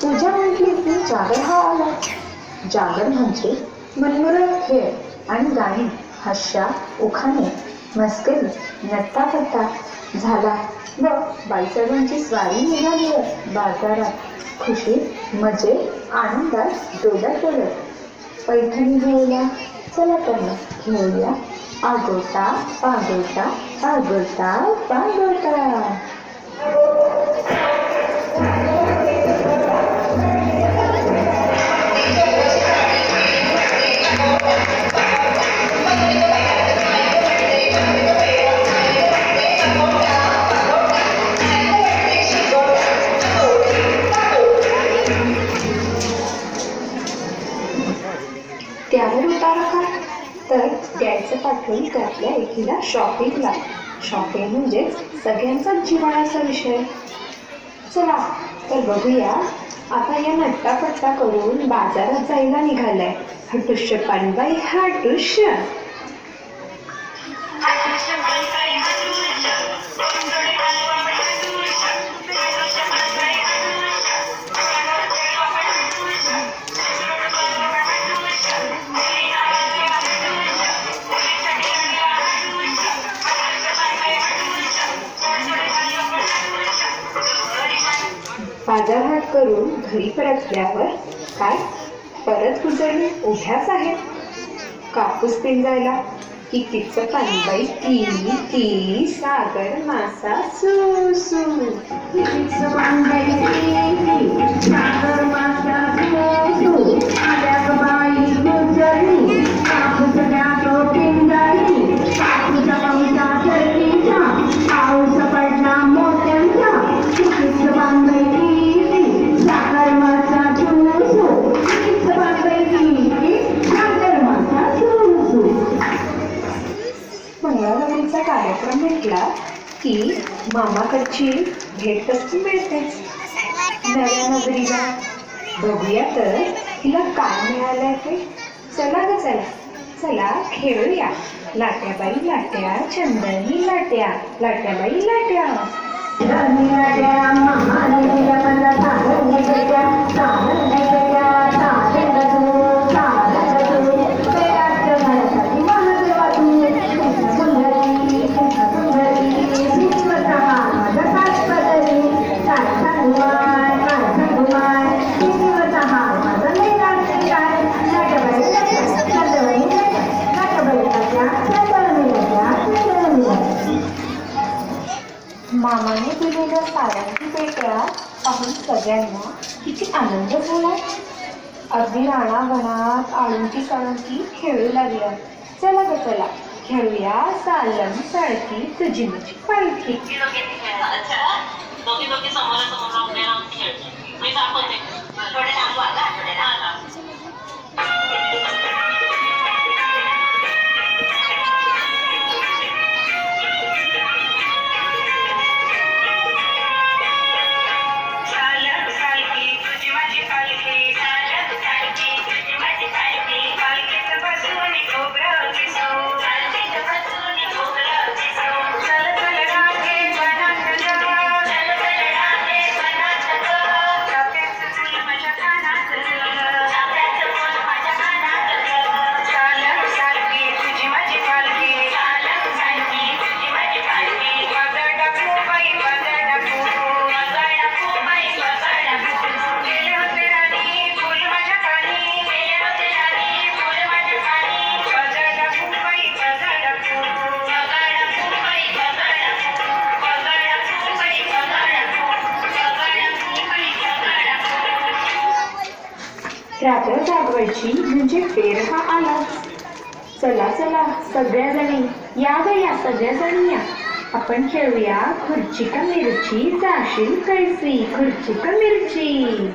पूजा म्हटली की जागर हा आला. जागर म्हणजे मनमुरड खेळ आणि गाणी हशा उखाणे मस्करी नट्टापट्टा झाला. व बाईसाहेबांची स्वारी निघाली. बाजारात खुशी मजे आनंदात डोलत डोलत पैठणी घेऊया चला तर मग घेऊया. आगोटा पागोटा आगोटा पागोटा पाठवून ते आपल्या एकीला शॉपिंगला शॉपिंग म्हणजे सगळ्यांचाच जीवनाचा विषय. चला तर बघूया. आता या नट्टापट्टा करून बाजारात जायला निघालाय. हटुष्य पाणबाई हटुष्य टुष्य करून घरी परतल्यावर काय? परत गुजरणे उभ्याच आहेत कापूस पिंजायला. की तिचं पाणबाई ती ती सागर मासा सू सू पाऊस मामाकडची भेटवस्तू मिळतेच नव्या नगरीला बघूया तर तिला काय मिळालंय ते चला ग चला. चला खेळूया. लाट्याबाई लाट्या. चंदनी लाट्या. लाट्याबाई लाट्या. मामाने दिलेल्या साड्यांची पेट्या पाहून सगळ्यांना किती आनंद झाला. अगदी राणाभणात आळूची काळुंकी खेळू लागल्या. चला ग चला खेळूया सालम सळकी तुझी माझी पालखी. समोर समोर अच्छा दोघी दोघी समोरासमोर उभे मी दाखवते. आपण खेळूया खुर्ची का मिरची जाशील कैसी? खुर्ची का मिरची.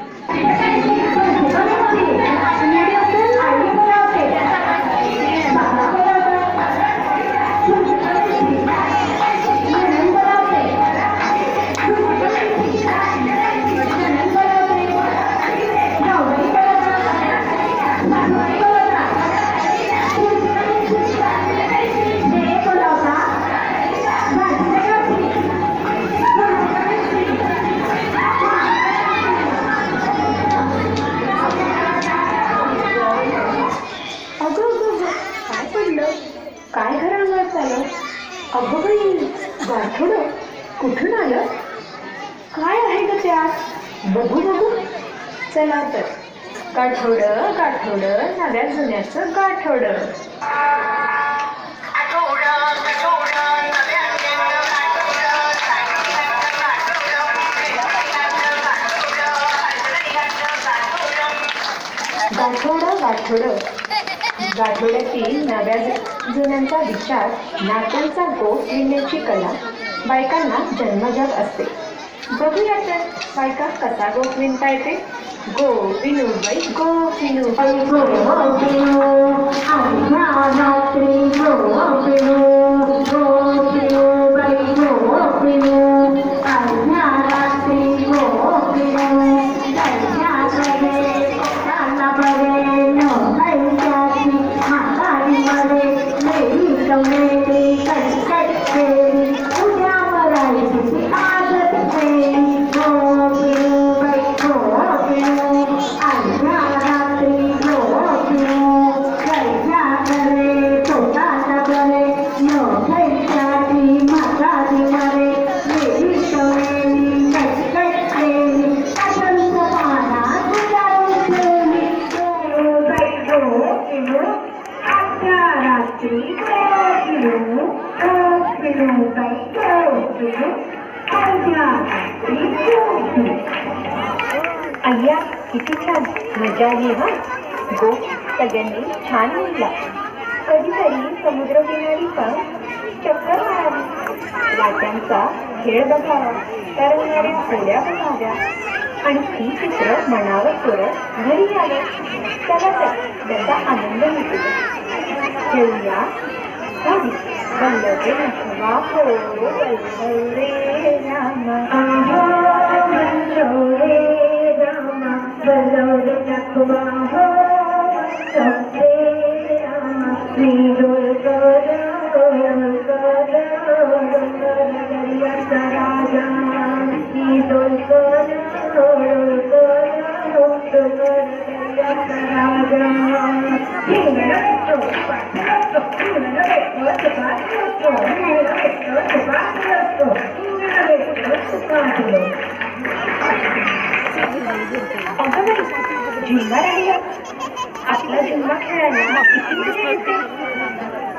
गाठोडं गाठोडं गाठोड्यातील नव्या जुन्यांचा विचार नात्यांचा गोठ विणण्याची कला बायकांना जन्मजात असते बघूया तर बायका कसा गोठ विणता येते गो विनू बाई गो विनू बाई अय्या आली सगळ्यांनी छान म्हणला कधीतरी समुद्रकिनारी पण चक्कर मारावी वाट्यांचा खेळ बघावा तरंगणाऱ्या होड्या बघाव्या आणि ती चित्र मनावर करत घरी आले त्याला त्याचा आनंद लुटू खेळूया हवी वल्लभे नथवा हो वल्लभे राम Thank you. आपला झिम्मा खेळायला किती मजा येते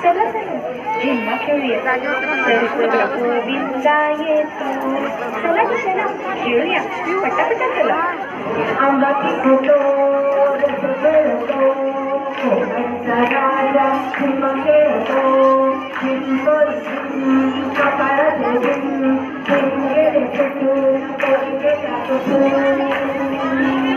चला चला झिम्मा खेळूया सरस्वती गोविंदा येतो चला की चला खेळूया पटापटा चला आंबाची फोटो खेळतो राजा झिम्मा खेळतो झिम्बर झिम कपाळाचे झिम झिम गेले फुटून कोणी गेला तुटून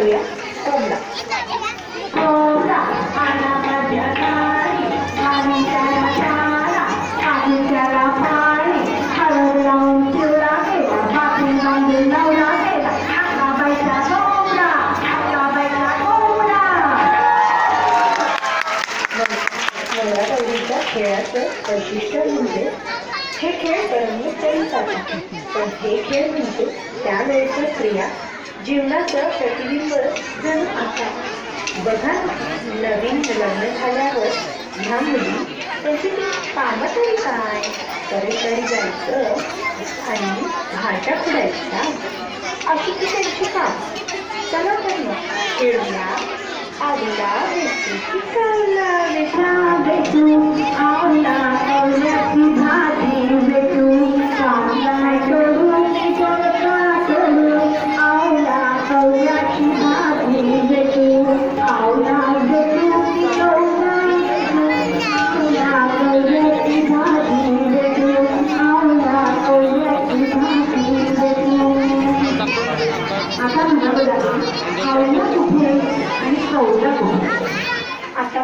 करूया. कोंबडा कोंबडा आला माझ्या दारी आम्ही त्याला चारा आम्ही त्याला खेळाचं वैशिष्ट्य म्हणजे हे खेळ करणे तरी पण हे खेळ म्हणजे त्यावेळेच्या स्त्रिया जीवनाचं प्रतिबिंब जण आता. बघा नवीन लग्न झाल्यावर ह्या मुली त्याची ती कामं तरी काय करेकडे जायचं आणि भाट्या खुडायच्या अशी ती त्यांची काम. चला तर मग खेळूया आवला भेटू की कावला भेटू भेटू आवला आवल्याची भाजी भेटू चांगला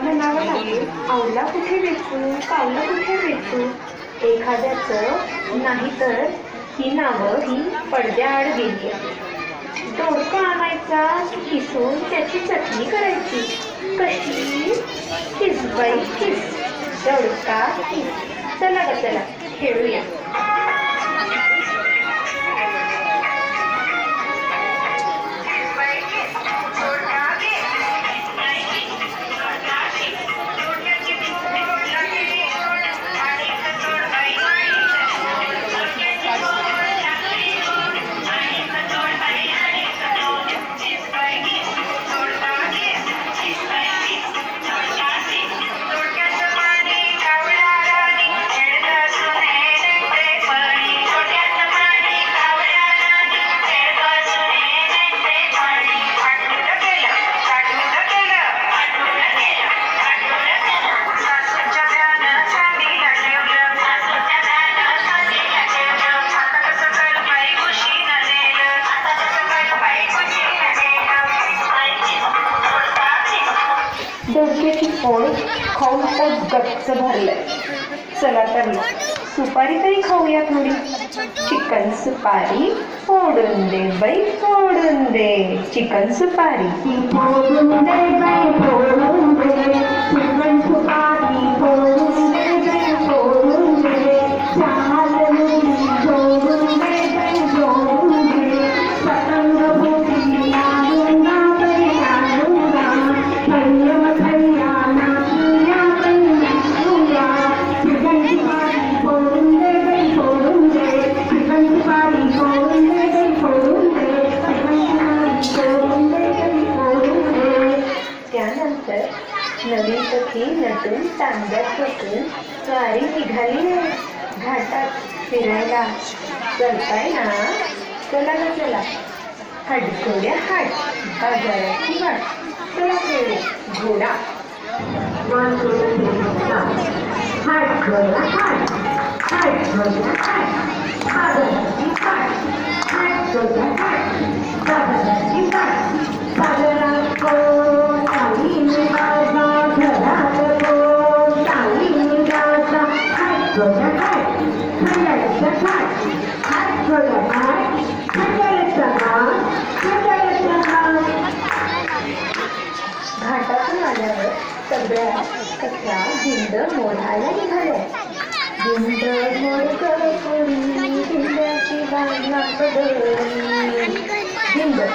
म्हणावं लागेल आवला कुठे भेटू कावला कुठे भेटू एखाद्याचं नाही तर ही नावं ही पडद्याआड गेली दोडका आणायचा किसून त्याची चटणी करायची. कशी? किसबाई किस? दोडका किस. चला ग चला खेळूया. सुपारी फोडून दे बाई फोडून दे चिकन सुपारी फोडून दे Venezuela, Hard Korea Hard, Bazar Kimar, Venezuela, Gura. One, two, three, four. Hard Korea Hard, Hard Korea Hard, Bazar Kimar, Hard Korea Hard, Bazar നിന്റെ മുതലരികൾ ബിന്ദു മുറികളെ കുറിണ്ടാക്കി വന്നപ്പോൾ ബിന്ദു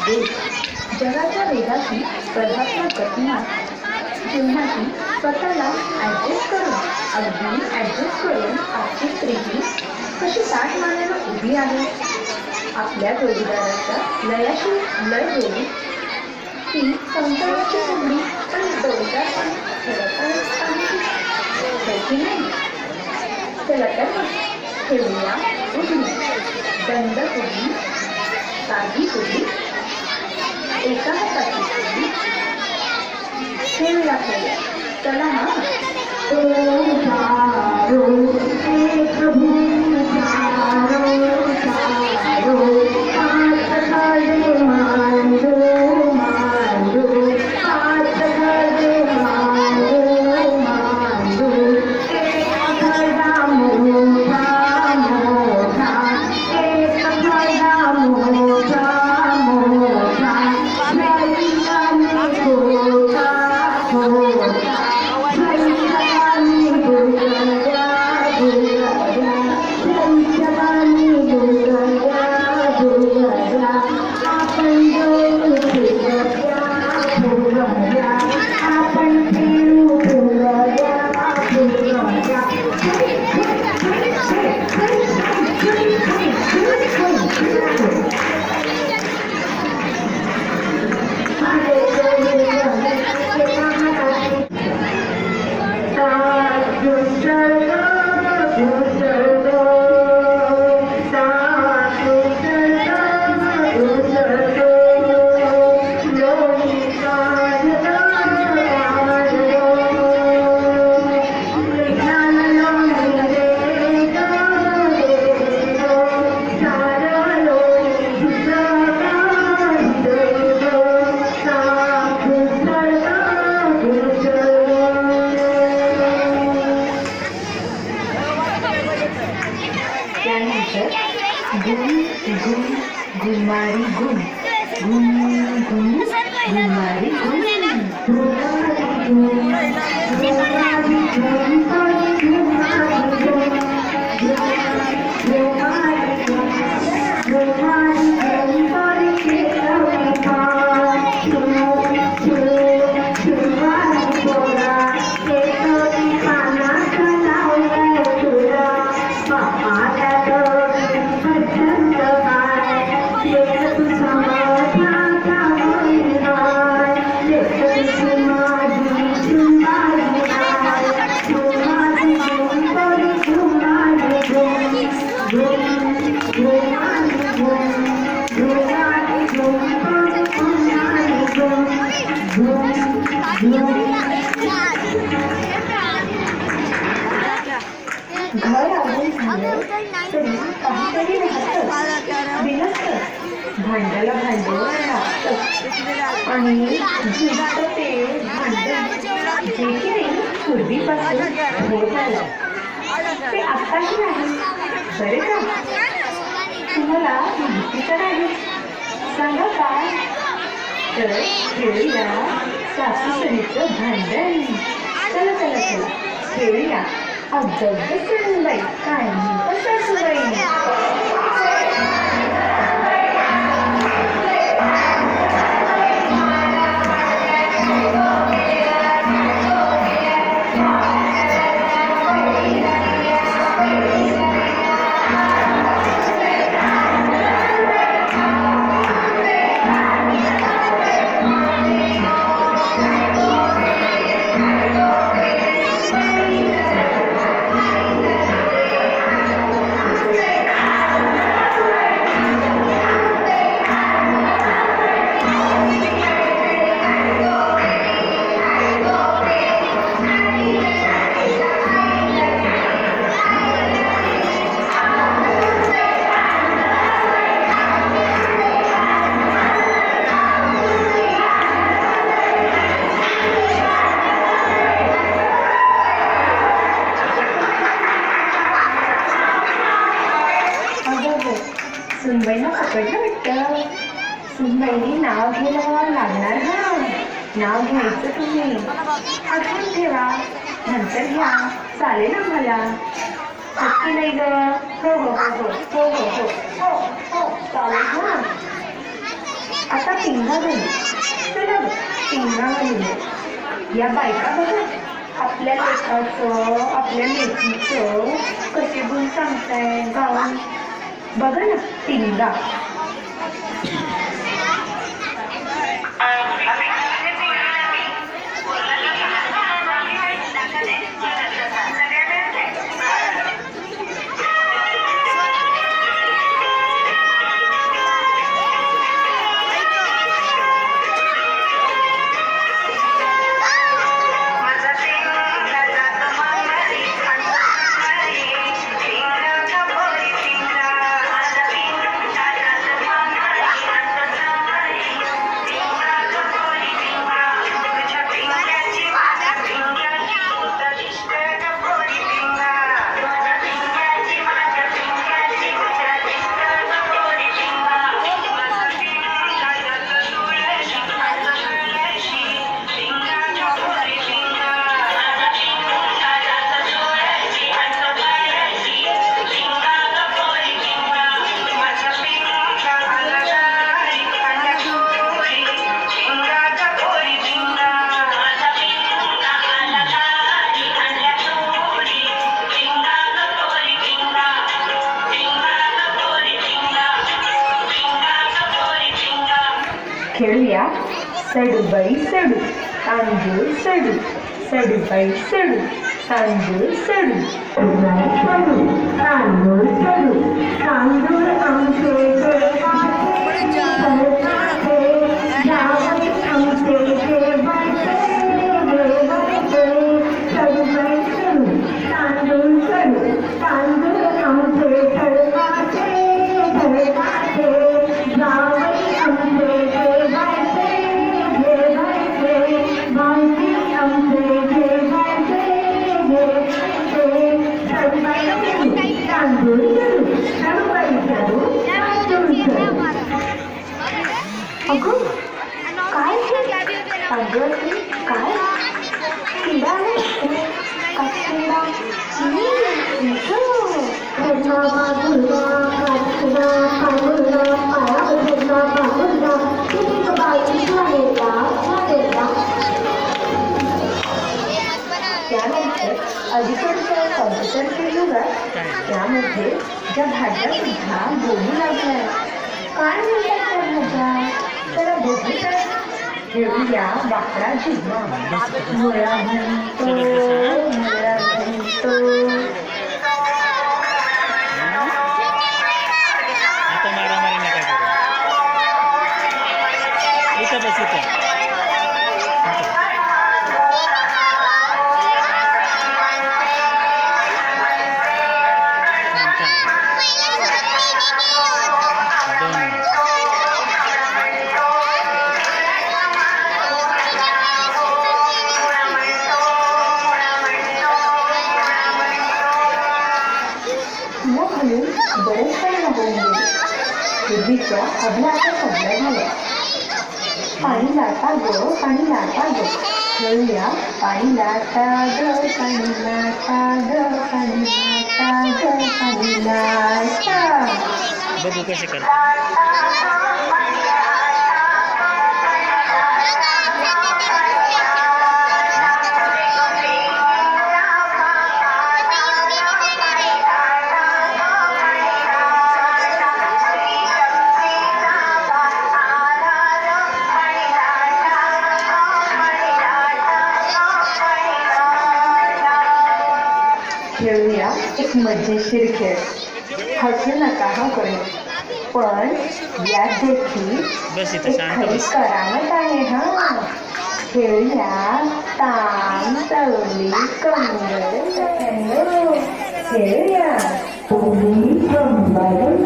वेग जगाच्या वेगाशी स्पर्धात्मक गतिमान जेव्हाची स्वतःला ॲडजस्ट करून अगदी ॲडजस्ट करून आपली स्त्री कशी ताट मानायला उभी आहे? आपल्या जोडीदाराच्या लयाशी लय जोडी. ती संसाराची मुंबई पण जोडीदार पण चला तर ठेवूया उभी दंड उभी साधी उभी एकः तत्त्वं चलः ओङ्कारो हे प्रभु ओङ्कारो ओङ्कारो आत्मकारो ते आत्ताही आहे बरे का? तुम्हाला माहिती तर आहे. सांगा काय? तर खेळूया सासूसरीचं भांडण. चला चला चला. खेळूया. अगदी सुनबाई काय म्हणतं सासूबाई. सुनबाईना पकडलं वाटतं बहिणी नाव घ्यायला लागणार हा. नाव घ्यायचं तुम्ही. आठवून ठेवा. नंतर घ्या. चालेल आम्हाला. नक्की नाही गं. हो हो हो हो हो हो हो. हो, हो. चालेल हा. आता पिंगा घालू चला पिंगा या बायका बघा. आपल्या लेखाचं आपल्या लेखीचं कसे गुण सांगताय गावात बघा ना. टिंगा खेळूया கேள்வியா செடு பை செடு அஞ்சு செடு செடு பை செடு தஞ்சு செடு செடு தந்தூர் அஞ்சு त्यानंतर अलीकडच्या कॉम्प्युटरच्या युगात त्यामध्ये ज्या भाज्या सुद्धा बोलू लागल्या काय म्हणतात त्या भाज्या त्याला बघू तर घेऊया वाकडा जिल्हा मुळा म्हणतो मुळा 哥 哥 पूर्वीच्या अभ्या आता सगळ्या झाल्या पाणी लाटा ग पाणी लाटा ग. खेळूया पाणी लाटा ग पाणी लाटा ग पाणी लाटा ग पाणी लाटा છે શિરખેર હસીને કાહો કર્યો પણ યાદ દેખી કરામતાએ હા ખેલ્યા તામ તવલી કમર ખેલ્યા તવલી કમર